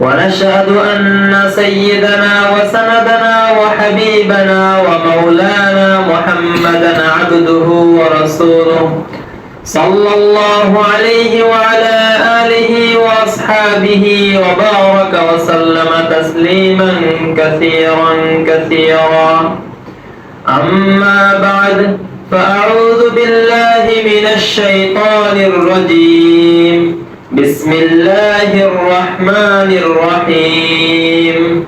ونشهد أن سيدنا وسندنا وحبيبنا ومولانا محمدا عبده ورسوله صلى الله عليه وعلى آله وأصحابه وبارك وسلم تسليما كثيرا كثيرا. أما بعد فأعوذ بالله من الشيطان الرجيم. بسم الله الرحمن الرحيم.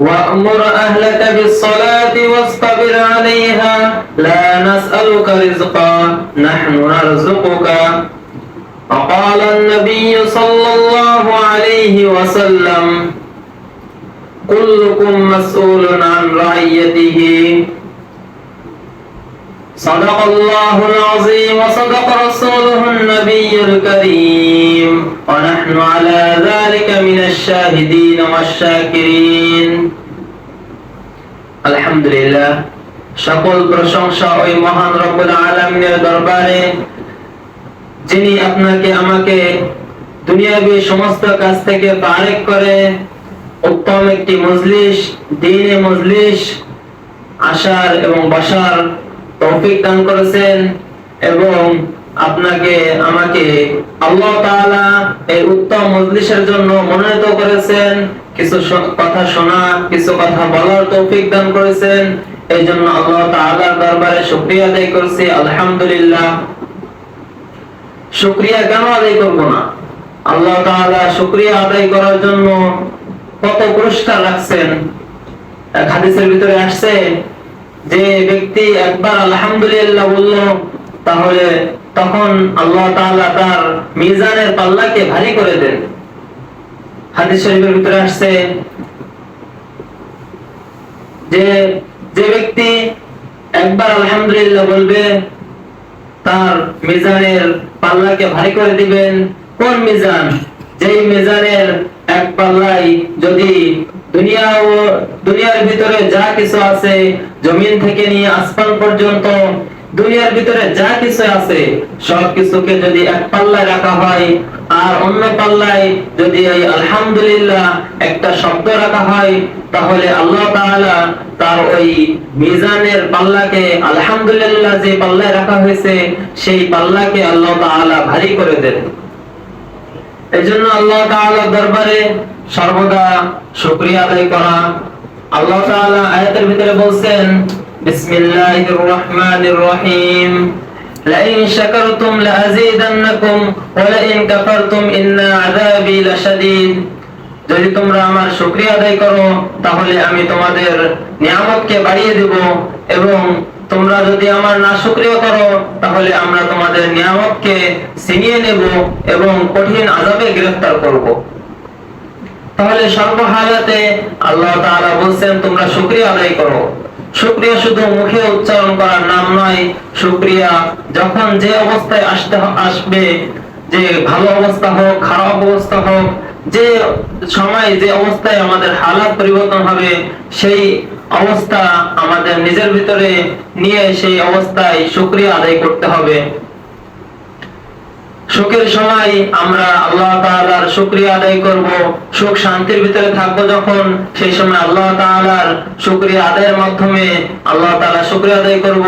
وأمر أهلك بالصلاة واصطبر عليها. لا نسألك رزقا نحن نرزقك. وقال النبي صلى الله عليه وسلم كلكم مسؤول عن رعيته. صدق الله العظيم وصدق رسوله النبي الكريم ونحن على ذلك من الشاهدين والشاكرين الحمد لله সকল প্রশংসা ওই মহান রব্বুল আলামিনের দরবারে যিনি আপনাকে আমাকে দুনিয়াবি সমস্ত কাজ থেকে তারেক করে উত্তম একটি মজলিস দিনে মজলিস আসার এবং বসার তৌফিক দান করেছেন এবং আপনাকে, আমাকে আল্লাহ তাআলা এই উত্তম মজলিসের জন্য মনোনীত করেছেন। কিছু কথা শোনা, কিছু কথা বলার তৌফিক দান করেছেন। এই জন্য আল্লাহ তাআলার দরবারে শুকরিয়া আদায় করছি। আলহামদুলিল্লাহ। শুকরিয়া কেন আদায় করব না? আল্লাহ তাআলা শুকরিয়া আদায় করার জন্য কত পুরস্কার রাখছেন। হাদিসের ভিতরে আসছে যে ব্যক্তি একবার আলহামদুলিল্লাহ বলল, তাহলে তখন আল্লাহ তার মিজানের পাল্লাকে ভারী করে দেন। হাদিস শরীফের ভিতরে আসছে যে যে ব্যক্তি একবার আলহামদুলিল্লাহ বলবে, তার মিজানের পাল্লাকে ভারী করে দিবেন। কোন মিজান? যেই মিজানের এক পাল্লাই যদি দুনিয়া ও দুনিয়ার ভিতরে যা কিছু আছে জমিন থেকে নিয়ে আসমান পর্যন্ত, দুনিয়ার ভিতরে যা কিছু আছে সব কিছুকে যদি এক পাল্লায় রাখা হয়, আর অন্য পাল্লায় যদি এই আলহামদুলিল্লাহ একটা শব্দ রাখা হয়, তাহলে আল্লাহ তাআলা তার ওই মিজানের পাল্লাকে আলহামদুলিল্লাহ যে পাল্লায় রাখা হয়েছে, সেই পাল্লাকে আল্লাহ তাআলা ভারী করে দেন। এই জন্য আল্লাহ তাআলার দরবারে সর্বদা শুকরিয়া আদায় করা আল্লাহ তাআলা আয়াতের ভিতরে বলছেন বিসমিল্লাহির রহমানির রহিম لئن شكرتم لأزيدنكم ولئن كفرتم إن عذابي لشديد যদি তোমরা আমার শুকরিয়া আদায় করো তাহলে আমি তোমাদের নিয়ামতকে বাড়িয়ে দেব এবং তোমরা যদি আমার না শুকরিয়া করো তাহলে আমরা তোমাদের নিয়ামতকে ছিনিয়ে নেব এবং কঠিন আযাবে গ্রেফতার করব তাহলে সর্বহালাতে আল্লাহ তাআলা বলছেন, তোমরা শুকরিয়া আদায় করো। শুকরিয়া শুধু মুখে উচ্চারণ করার নাম নয়, শুকরিয়া যখন যে অবস্থায় আসতে আসবে, যে ভালো অবস্থা হোক, খারাপ অবস্থা হোক, যে সময়, যে অবস্থায় আমাদের হালাত পরিবর্তন হবে, সেই অবস্থা আমাদের নিজের ভিতরে নিয়ে সেই অবস্থায় শুকরিয়া আদায় করতে হবে। সুখের সময় আমরা আল্লাহ তাআলার শুকরিয়া আদায় করব। সুখ শান্তির ভিতরে থাকব যখন, সেই সময় আল্লাহ তাআলার শুকরিয়া আদায়ের মাধ্যমে আল্লাহ তাআলা শুকরিয়া আদায় করব।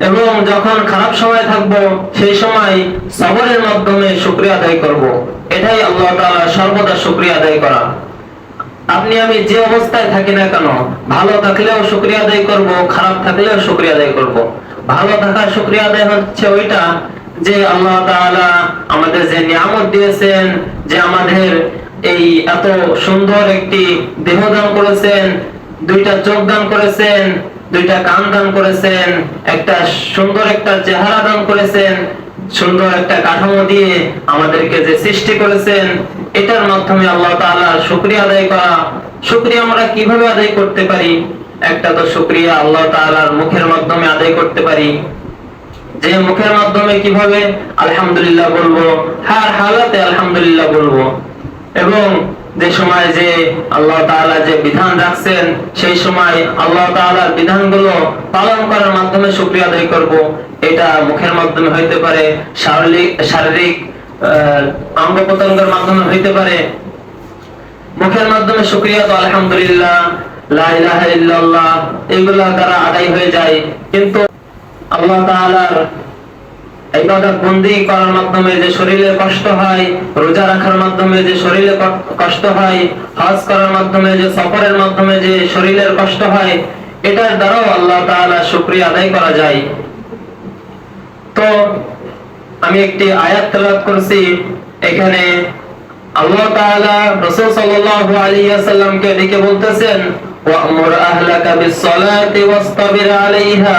এবং যখন খারাপ সময় থাকব, সেই সময় সবরের মাধ্যমে শুকরিয়া আদায় করব। এটাই আল্লাহ তাআলা সর্বদা শুকরিয়া আদায় করা। আপনি আমি যে অবস্থায় থাকি না কেন, ভালো থাকলেও শুকরিয়া আদায় করব, খারাপ থাকলেও শুকরিয়া আদায় করব। ভালো থাকার শুকরিয়া আদায় হচ্ছে ওইটা যে আল্লাহ আমাদের যে নিয়ামত দিয়েছেন, যে আমাদের এই এত সুন্দর একটি দেহ দান করেছেন, দুইটা চোখ দান করেছেন, দুইটা কান দান করেছেন, একটা সুন্দর একটা চেহারা দান করেছেন, সুন্দর একটা কাঠামো দিয়ে আমাদেরকে যে সৃষ্টি করেছেন, এটার মাধ্যমে আল্লাহ তাআলা শুকরিয়া আদায় করা। শুকরিয়া আমরা কীভাবে আদায় করতে পারি? একটা তো শুকরিয়া আল্লাহ তাআলার মুখের মাধ্যমে আদায় করতে পারি। যে মুখের মাধ্যমে কীভাবে আলহামদুলিল্লাহ বলব হার হালাতে আলহামদুলিল্লাহ বলব। এবং যে সময় যে আল্লাহ তাআলা যে বিধান রাখছেন সেই সময় আল্লাহ তাআলার বিধানগুলো পালন করার মাধ্যমে শুকরিয়া আদায় করব। এটা মুখের মাধ্যমে হইতে পারে শারীরিক শারীরিক আহ, অঙ্গ প্রত্যঙ্গের মাধ্যমে হইতে পারে। মুখের মাধ্যমে শুকরিয়া তো আলহামদুলিল্লাহ লা এগুলা দ্বারা আদায় হয়ে যায়। কিন্তু আল্লাহ তাআলার ইবাদত বন্দি করার মাধ্যমে যে শরীরে কষ্ট হয়, রোজা রাখার মাধ্যমে যে শরীরে কষ্ট হয়, হজ করার মাধ্যমে যে সফরের মাধ্যমে যে শরীরের কষ্ট হয়, এটার দ্বারাও আল্লাহ তাআলা শুকরিয়া আদায় করা যায়। তো আমি একটি আয়াত তেলাওয়াত করছি, এখানে আল্লাহ তাআলা রাসূল সাল্লাল্লাহু আলাইহি ওয়াসাল্লামকে ডেকে বলতেছেন ওয়া'মুর আহলাকা বিস-সালাতি ওয়াসতাবির আলাইহা।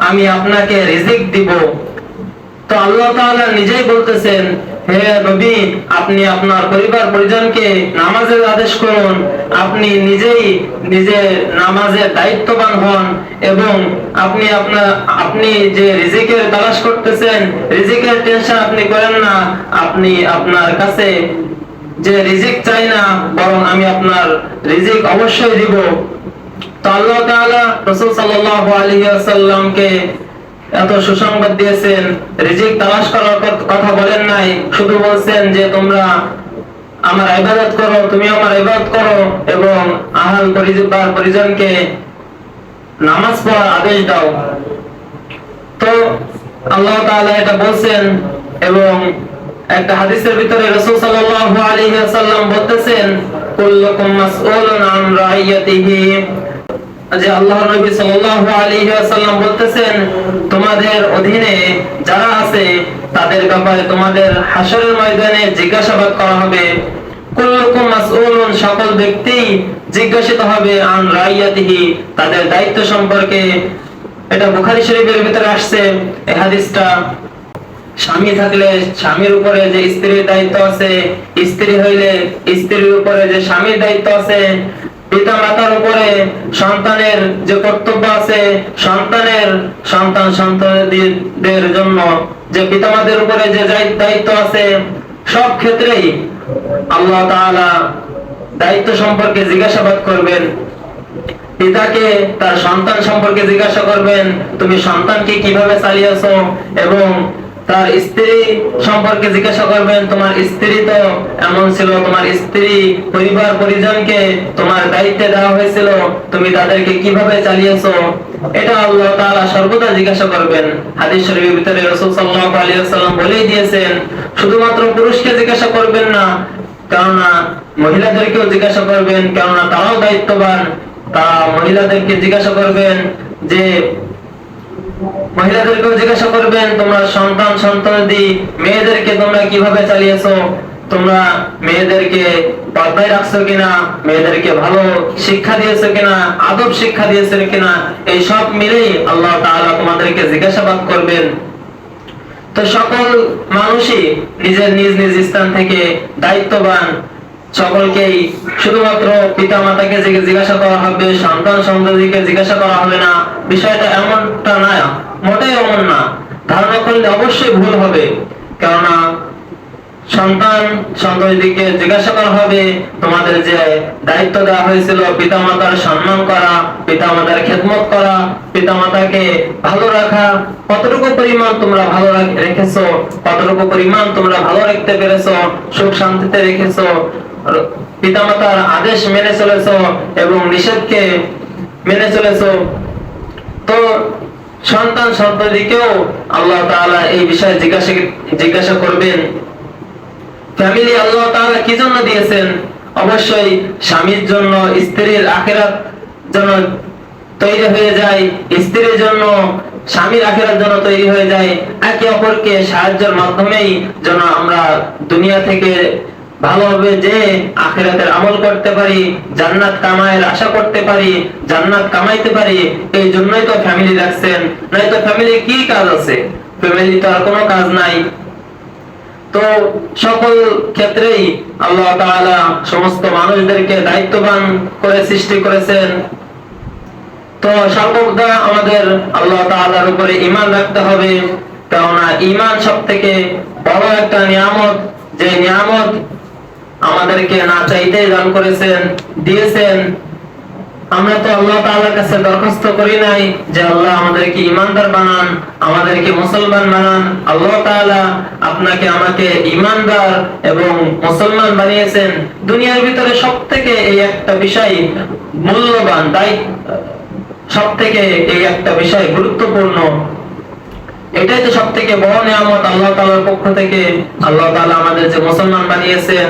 আমি আপনাকে রিজিক দিব। তো আল্লাহ তাআলা নিজেই বলতেছেন, হে নবী, আপনি আপনার পরিবার পরিজনকে নামাজের আদেশ করুন। আপনি নিজেই নিজে নামাজের দায়িত্ববান হন এবং আপনি আপনার, আপনি যে রিজিকের তালাশ করতেছেন, রিজিকের টেনশন আপনি করেন না। আপনি আপনার কাছে যে রিজিক চাই না, বরং আমি আপনার রিজিক অবশ্যই দিব। আল্লাহ তাআলা রাসূল সাল্লাল্লাহু আলাইহি ওয়াসাল্লামকে এত সুসংবাদ দিয়েছেন, রিজিক তালাশ করার কথা বলেন নাই, শুধু বলছেন যে তোমরা আমার ইবাদত করো, তুমি আমার ইবাদত করো এবং আহাল পরিবার পরিজনকে নামাজ পড়ার আদেশ দাও। তো আল্লাহ তাআলা এটা বলছেন এবং একটা হাদিসের ভিতরে রাসূল সাল্লাল্লাহু আলাইহি ওয়াসাল্লাম বলতেছেন, কুল্লুকুম মাসউলুন আন রাইয়াতিহি। যে আল্লাহ নবী সাল্লাল্লাহু আলাইহি ওয়াসাল্লাম বলতেছেন, তোমাদের অধীনে যারা আছে, তাদের ব্যাপারে তোমাদের হাসরের ময়দানে জিজ্ঞাসাবাদ করা হবে। কুল্লুকুম মাসউলুন, সকল ব্যক্তি জিজ্ঞাসিত হবে আন রাইয়াতিহি, তাদের দায়িত্ব সম্পর্কে। এটা বুখারী শরীফের ভিতরে আসছে এই হাদিসটা। স্বামী থাকলে স্বামীর উপরে যে স্ত্রীর দায়িত্ব আছে, স্ত্রী হইলে স্ত্রীর উপরে যে স্বামীর দায়িত্ব আছে পিতা মাতার উপরে সন্তানের যে কর্তব্য আছে, সন্তানের সন্তান সন্তানদের জন্য যে পিতামাতার উপরে যে দায়িত্ব আছে, সব ক্ষেত্রেই আল্লাহ তাআলা দায়িত্ব সম্পর্কে জিজ্ঞাসাবাদ করবেন। পিতাকে তার সন্তান সম্পর্কে জিজ্ঞাসা করবেন, তুমি সন্তানকে কীভাবে চালিয়েছো? এবং তার স্ত্রী সম্পর্কে জিজ্ঞাসা করবেন, তোমার স্ত্রী তো এমন ছিল, তোমার স্ত্রী পরিবার পরিজনকে তোমার দায়িত্বে দেওয়া হয়েছিল, তুমি তাদেরকে কীভাবে চালিয়েছো? এটা আল্লাহ তাআলা সর্বদা জিজ্ঞাসা করবেন। হাদিস শরীফের ভিতরে রাসূল সাল্লাল্লাহু আলাইহি ওয়াসাল্লাম বলেই দিয়েছেন, শুধুমাত্র পুরুষকে জিজ্ঞাসা করবেন না, কেননা মহিলাদেরকেও জিজ্ঞাসা করবেন, কেননা তারাও দায়িত্ববান। তা মহিলাদেরকে জিজ্ঞাসা করবেন যে মহিলাদেরকেও জিজ্ঞাসা করবেন, তোমরা সন্তান সন্তানাদি মেয়েদেরকে তোমরা কীভাবে চালিয়েছো? তোমরা মেয়েদেরকে পর্দায় রাখছো কিনা? মেয়েদেরকে ভালো শিক্ষা দিয়েছ কিনা? আদব শিক্ষা দিয়েছ কিনা? এই সব মিলেই আল্লাহ তাআলা তোমাদেরকে জিজ্ঞাসাবাদ করবেন। তো সকল মানুষই নিজের নিজ নিজ স্থান থেকে দায়িত্ববান। সকলকেই শুধুমাত্র পিতা মাতাকে জিজ্ঞাসা করা হবে, সন্তান সন্ততিকে জিজ্ঞাসা করা হবে না। বিষয়টা এমনটা না মোটেই এমন না। ধারণা করলে অবশ্যই ভুল হবে। কেননা, সন্তান সন্ততিকে জিজ্ঞাসা করা হবে, তোমাদের যে দায়িত্ব দেওয়া হয়েছিল, পিতামাতার সম্মান করা, পিতামাতার খেদমত করা, পিতামাতাকে ভালো রাখা, কতটুকু পরিমাণ তোমরা ভালো রাখ- রেখেছো, কতটুকু পরিমাণ তোমরা ভালো রাখতে পেরেছ, সুখ শান্তিতে রেখেছো পিতামাতার আদেশ মেনে চলেছো এবং নিষেধকে মেনে চলেছো। তো সন্তান সন্ততিকেও আল্লাহ তাআলা এই বিষয়ে জিজ্ঞাসা জিজ্ঞাসা করবেন। ফ্যামিলি আল্লাহ তাআলা কি জন্য দিয়েছেন? অবশ্যই স্বামীর জন্য, স্ত্রীর আখেরাত যেন তৈরি হয়ে যায়, স্ত্রীর জন্য, স্বামীর আখেরার জন্য তৈরি হয়ে যায়। একে অপরকে সাহায্যের মাধ্যমেই যেন আমরা দুনিয়া থেকে ভালোভাবে যে আখেরাতের আমল করতে পারি, জান্নাত কামায়ের আশা করতে পারি, জান্নাত কামাইতে পারি এই জন্যই তো ফ্যামিলি রাখছেন নয়তো ফ্যামিলি কি কাজ আছে? ফ্যামিলি তো আর কোনো কাজ নাই। তো সকল ক্ষেত্রেই আল্লাহ তাআলা সমস্ত মানুষদেরকে দায়িত্ববান করে সৃষ্টি করেছেন। তো সর্বদা আমাদের আল্লাহ তাআলার উপরে ঈমান রাখতে হবে। কেননা ঈমান সব থেকে বড় একটা নিয়ামত। যে নিয়ামত আমাদেরকে না চাইতেই দান করেছেন, দিয়েছেন। আমরা তো আল্লাহ তাআলার কাছে দরখাস্ত করি নাই যে আল্লাহ আমাদেরকে ইমানদার বানান, আমাদেরকে মুসলমান বানান। আল্লাহ তাআলা আপনাকে আমাকে ইমানদার এবং মুসলমান বানিয়েছেন। দুনিয়ার ভিতরে সবথেকে এই একটা বিষয় মূল্যবান, তাই সব থেকে এই একটা বিষয় গুরুত্বপূর্ণ। এটাই তো সব থেকে বড় নিয়ামত আল্লাহ তাআলার পক্ষ থেকে। আল্লাহ তাআলা আমাদের যে মুসলমান বানিয়েছেন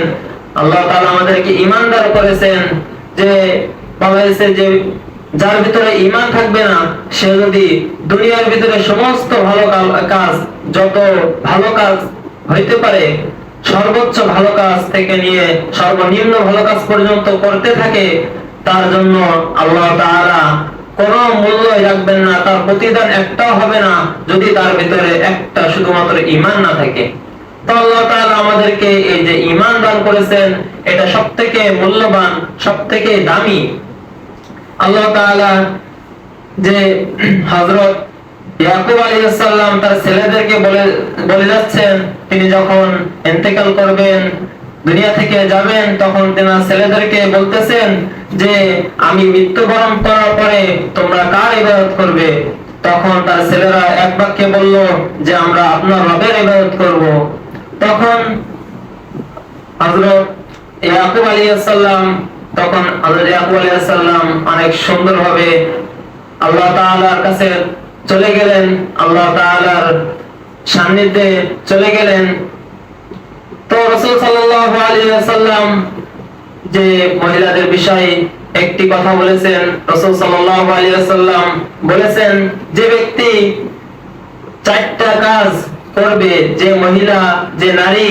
আল্লাহ তাআলা আমাদেরকে ইমানদার করেছেন যে বলা হয়েছে যে যার ভিতরে ইমান থাকবে না, সে যদি দুনিয়ার ভিতরে সমস্ত ভালো কাজ, যত ভালো কাজ হইতে পারে, সর্বোচ্চ ভালো কাজ থেকে নিয়ে সর্বনিম্ন ভালো কাজ পর্যন্ত করতে থাকে, তার জন্য আল্লাহ তাআলা কোনো মূল্যই রাখবেন না, তার প্রতিদান একটাও হবে না যদি তার ভিতরে একটা শুধুমাত্র ঈমান না থাকে। আমাদেরকে এই যে দান করেছেন, এটা মূল্যবান দামি। আল্লাহ যে ইয়াকুব তার ছেলেদেরকে বলে বলে যাচ্ছেন, তিনি যখন ইন্তেকাল করবেন, দুনিয়া থেকে যাবেন, তখন তেনার ছেলেদেরকে বলতেছেন যে, আমি মৃত্যুবরণ করার পরে তোমরা কার ইবাদত করবে? তখন তার ছেলেরা এক বাক্যে বলল যে, আমরা আপনার রবের ইবাদত করব। তখন ইয়াকুব তখন ইয়াকুব অনেক সুন্দরভাবে আল্লাহ তাআলার কাছে চলে গেলেন। আল্লাহ তাআলার সান্নিধ্যে চলে গেলেন। তো রাসূল সাল্লাল্লাহু আলাইহি ওয়াসাল্লাম যে মহিলাদের বিষয়ে একটি কথা বলেছেন, রাসূল সাল্লাল্লাহু আলাইহি ওয়াসাল্লাম বলেছেন, যে ব্যক্তি চারটা কাজ করবে, যে মহিলা, যে নারী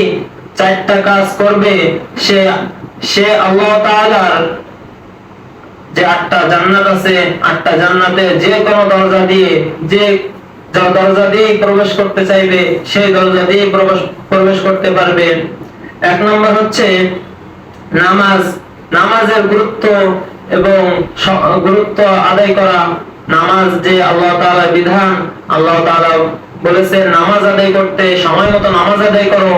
চারটা কাজ করবে, সে সে আল্লাহ তাআলার যে আটটা জান্নাত আছে, আটটা জান্নাতে যে কোনো দরজা দিয়ে, যে দরজা দিয়ে প্রবেশ করতে চাইবে, সেই দরজা দিয়ে প্রবেশ প্রবেশ করতে পারবে। এক নম্বর হচ্ছে নামাজ, নামাজের গুরুত্ব এবং গুরুত্ব আদায় করা। নামাজ যে আল্লাহ তাআলা বিধান, আল্লাহ তাআলা বলেছেন নামাজ আদায় করতে সময় মতো নামাজ আদায় করো।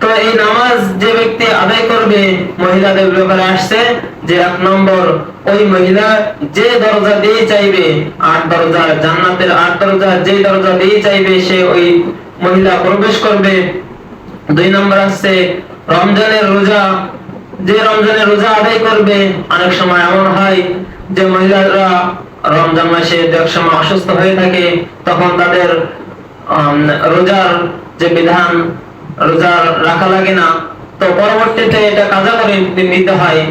তো এই নামাজ যে ব্যক্তি আদায় করবে, মহিলাদের ব্যাপারে আসছে যে এক নম্বর, ওই মহিলা যে দরজা দিয়ে চাইবে, আট দরজা, জান্নাতের আট দরজা, যে দরজা দিয়ে চাইবে, সে ওই মহিলা প্রবেশ করবে। দুই নম্বর আসছে, রমজানের রোজা, যে রমজানের রোজা আদায় করবে, অনেক সময় এমন হয় যে মহিলারা রমজান মাসে এক সময় অসুস্থ হয়ে থাকে, তখন তাদের রোজার যে বিধান রোজা রাখা লাগে না। তো পরবর্তীতে এটা কাজা করে নিতে হয়।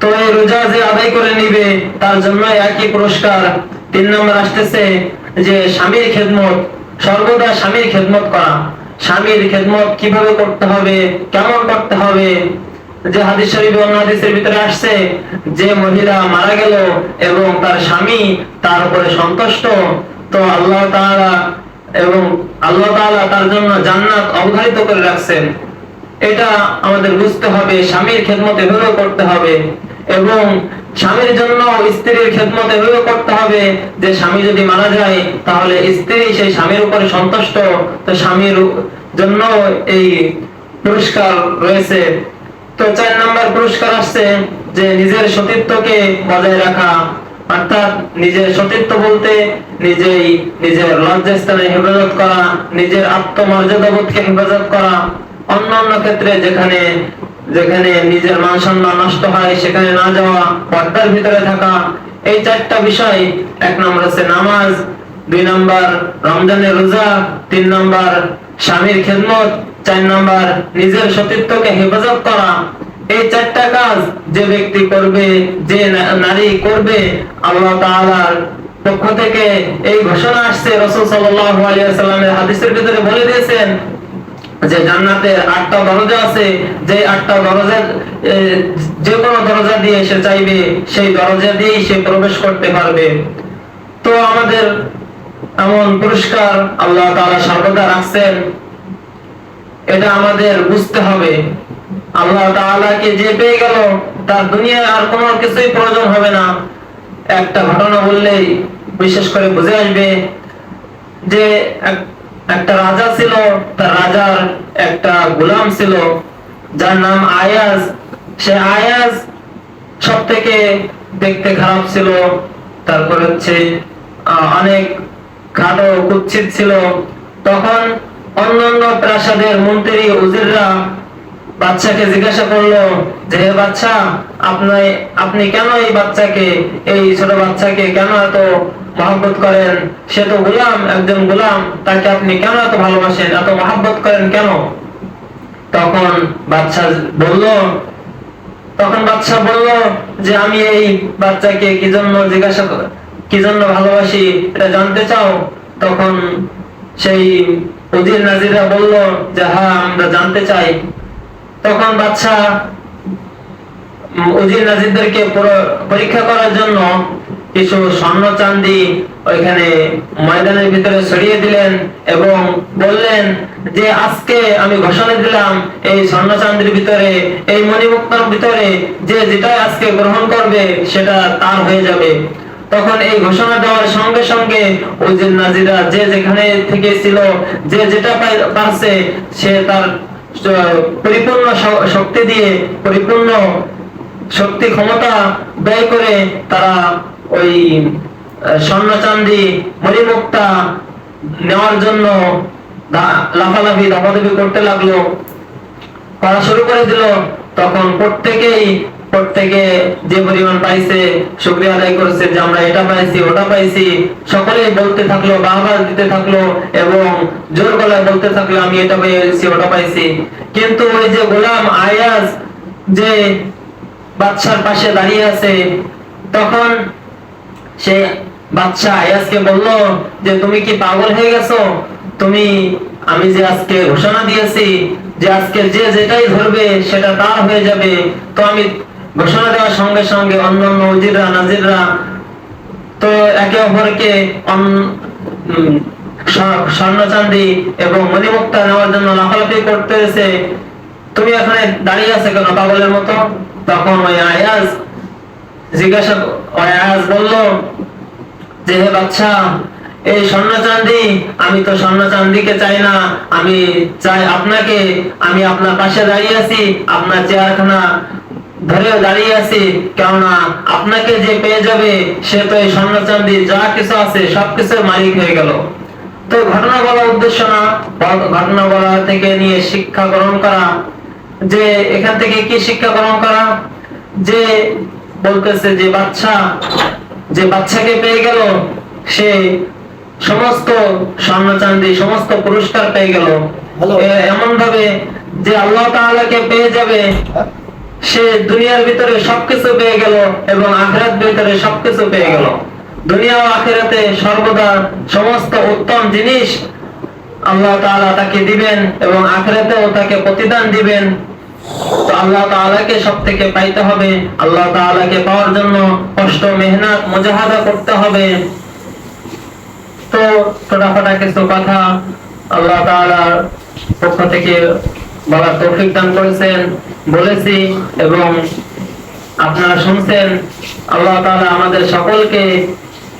তো এই রোজা যে আদায় করে নিবে, তার জন্য একই পুরস্কার। তিন নম্বর আসতেছে যে স্বামীর খেদমত, সর্বদা স্বামীর খেদমত করা। স্বামীর খেদমত কীভাবে করতে হবে, কেমন করতে হবে যে হাদিস শরীফ অন্য হাদিসের ভিতরে আসছে, যে মহিলা মারা গেল এবং তার স্বামী তার উপরে সন্তুষ্ট, তো আল্লাহ তাআলা এবং আল্লাহ তাআলা তার জন্য জান্নাত অবধারিত করে রাখছেন। এটা আমাদের বুঝতে হবে, স্বামীর খেদমত এভাবে করতে হবে এবং স্বামীর জন্য স্ত্রীর খেদমত এভাবে করতে হবে যে স্বামী যদি মারা যায়, তাহলে স্ত্রী সেই স্বামীর উপরে সন্তুষ্ট। তো স্বামীর জন্য এই পুরস্কার রয়েছে। তো চার নাম্বার পুরস্কার আসছে যে নিজের সতীত্বকে বজায় রাখা, অর্থাৎ নিজের সতীত্ব বলতে নিজেই নিজের লজ্জাস্থানে হেফাজত করা, নিজের আত্মমর্যাদা বোধকে হেফাজত করা, অন্যান্য ক্ষেত্রে যেখানে যেখানে নিজের মান সম্মান নষ্ট হয়, সেখানে না যাওয়া, পর্দার ভিতরে থাকা, এই চারটা বিষয়, এক নম্বর হচ্ছে নামাজ, দুই নম্বর রমজানের রোজা, তিন নম্বর স্বামীর খেদমত, চার নম্বর, নিজের সতীত্বকে হেফাজত করা। এই চারটা কাজ যে ব্যক্তি করবে, যে নারী করবে, আল্লাহ তাআলার পক্ষ থেকে এই ঘোষণা আসছে। রসুল সাল্লাল্লাহু হাদিসের ভিতরে বলে দিয়েছেন যে জান্নাতের আটটা দরজা আছে। যে আটটা দরজা যে কোনো দরজা দিয়ে সে চাইবে, সেই দরজা দিয়েই সে প্রবেশ করতে পারবে। তো আমাদের এমন পুরস্কার আল্লাহ তাআলা সর্বদা রাখছেন। এটা আমাদের বুঝতে হবে। আল্লাহ তাআলাকে যে পেয়ে গেল, তার দুনিয়ায় আর কোনো কিছুই প্রয়োজন হবে না। একটা ঘটনা বললেই বিশেষ করে বুঝে আসবে যে একটা রাজা ছিল, তার রাজার একটা গোলাম ছিল, যার নাম আয়াজ। সে আয়াজ সব থেকে দেখতে খারাপ ছিল। তারপর হচ্ছে অনেক খাটো কুচ্ছিত ছিল। তখন অন্যান্য প্রাসাদের মন্ত্রী উজিররা বাচ্চাকে জিজ্ঞাসা করল, যে বাচ্চা আপনি আপনি কেন এই বাচ্চাকে এই ছোট বাচ্চাকে কেন এত মহব্বত করেন? সে তো গোলাম, একজন গোলাম। তাকে আপনি কেন এত ভালোবাসেন? এত মহব্বত করেন কেন? তখন বাচ্চা বলল, তখন বাচ্চা বলল যে, আমি এই বাচ্চাকে কি জন্য জিজ্ঞাসা কি জন্য ভালোবাসি এটা জানতে চাও? তখন সেই উজির নাজিরা বলল, যে হ্যাঁ আমরা জানতে চাই। তখন বাচ্চা উজির নাজিরদেরকে পরীক্ষা করার জন্য কিছু স্বর্ণ চান্দি ওইখানে ময়দানের ভিতরে ছড়িয়ে দিলেন এবং বললেন যে, আজকে আমি ঘোষণা দিলাম এই স্বর্ণ চান্দির ভিতরে, এই মণিমুক্তার ভিতরে যে যেটা আজকে গ্রহণ করবে, সেটা তার হয়ে যাবে। তখন এই ঘোষণা দেওয়ার সঙ্গে সঙ্গে উজির নাজিরা যে যেখানে থেকে ছিল যে যেটা পারছে সে তার পরিপূর্ণ শক্তি দিয়ে পরিপূর্ণ শক্তি ক্ষমতা ব্যয় করে তারা ওই আহ, স্বর্ণ চান্দি মণিমুক্তা নেওয়ার জন্য লাফালাফি দাপাদাপি করতে লাগল। করা শুরু করে দিল। তখন প্রত্যেকেই প্রত্যেকে যে পরিমাণ পাইছে, শুক্রিয়া আদায় করেছে যে আমরা এটা পাইছি, ওটা পাইছি। সকলেই বলতে থাকল বাহবা দিতে থাকল এবং জোর গলায় বলতে থাকল, আমি এটা পেয়েছি, ওটা পাইছি। কিন্তু ওই যে গোলাম আয়াজ যে বাচ্চার পাশে দাঁড়িয়ে আছে, তখন সে বাচ্চা আয়াজকে বলল যে, তুমি কি পাগল হয়ে গেছো? তুমি, আমি যে আজকে ঘোষণা দিয়েছি যে আজকে যে যেটাই ধরবে, সেটা তার হয়ে যাবে। তো আমি ঘোষণা দেওয়ার সঙ্গে সঙ্গে অন্যান্য উজিররা নাজিররা তো একে অপরকে অন- উম, স্ব- স্বর্ণ চান্দি এবং মণিমুক্তা নেওয়ার জন্য লাফালাফি করতেছে। তুমি এখানে দাঁড়িয়ে আছে কেন পাগলের মতো? তখন ওই আয়াজ জিজ্ঞাসা ওই আয়াজ বলল যে হে বাচ্চা এই স্বর্ণ চান্দি আমি তো স্বর্ণ চান্দিকে চাই না। আমি চাই আপনাকে। আমি আপনার পাশে দাঁড়িয়ে আছি আপনার চেয়ারখানা ধরেও দাঁড়িয়ে আছি কেননা আপনাকে যে পেয়ে যাবে সে তো এই যা কিছু আছে সবকিছুর মালিক হয়ে গেল। তো ঘটনা বলার উদ্দেশ্য না ঘটনা বলা থেকে নিয়ে শিক্ষা গ্রহণ করা। যে এখান থেকে কি শিক্ষা গ্রহণ করা? যে বলতেছে যে বাচ্চা যে বাচ্চাকে পেয়ে গেল সে সমস্ত স্বর্ণ চান্দি সমস্ত পুরস্কার পেয়ে গেল। এমন ভাবে যে আল্লাহ তাআলাকে পেয়ে যাবে সে দুনিয়ার ভিতরে সবকিছু পেয়ে গেল এবং আখিরাত ভিতরে সবকিছু পেয়ে গেল। দুনিয়া ও আখিরাতে সর্বদা সমস্ত উত্তম জিনিস আল্লাহ তাআলা তাকে দিবেন এবং আখিরাতেও তাকে প্রতিদান দিবেন। তো আল্লাহ তাআলাকে সব থেকে পাইতে হবে। আল্লাহ তাআলাকে পাওয়ার জন্য কষ্ট, মেহনত, মুজাহাদা করতে হবে। তো ছোটখাটো কিছু কথা আল্লাহ তাআলার পক্ষ থেকে বলার তৌফিক দান করেছেন, বলেছি এবং আপনারা শুনছেন, আল্লাহ তাআলা আমাদের সকলকে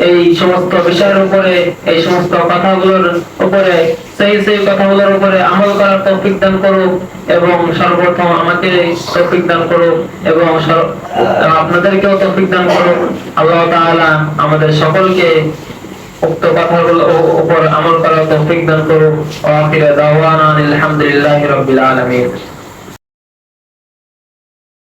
এই সমস্ত বিষয়ের উপরে, এই সমস্ত কথাগুলোর উপরে, সেই সেই কথাগুলোর উপরে আমল করার তৌফিক দান করুক এবং সর্বপ্রথম আমাকে তৌফিক দান করুক এবং আপনাদেরকেও তৌফিক দান করুক। আল্লাহ তাআলা আমাদের সকলকে উক্ত কথাগুলো উপর আমল করার তৌফিক দান করুন। ওয়া আখিরা দাওয়ানা আলহামদুলিল্লাহি রাব্বিল আলামিন।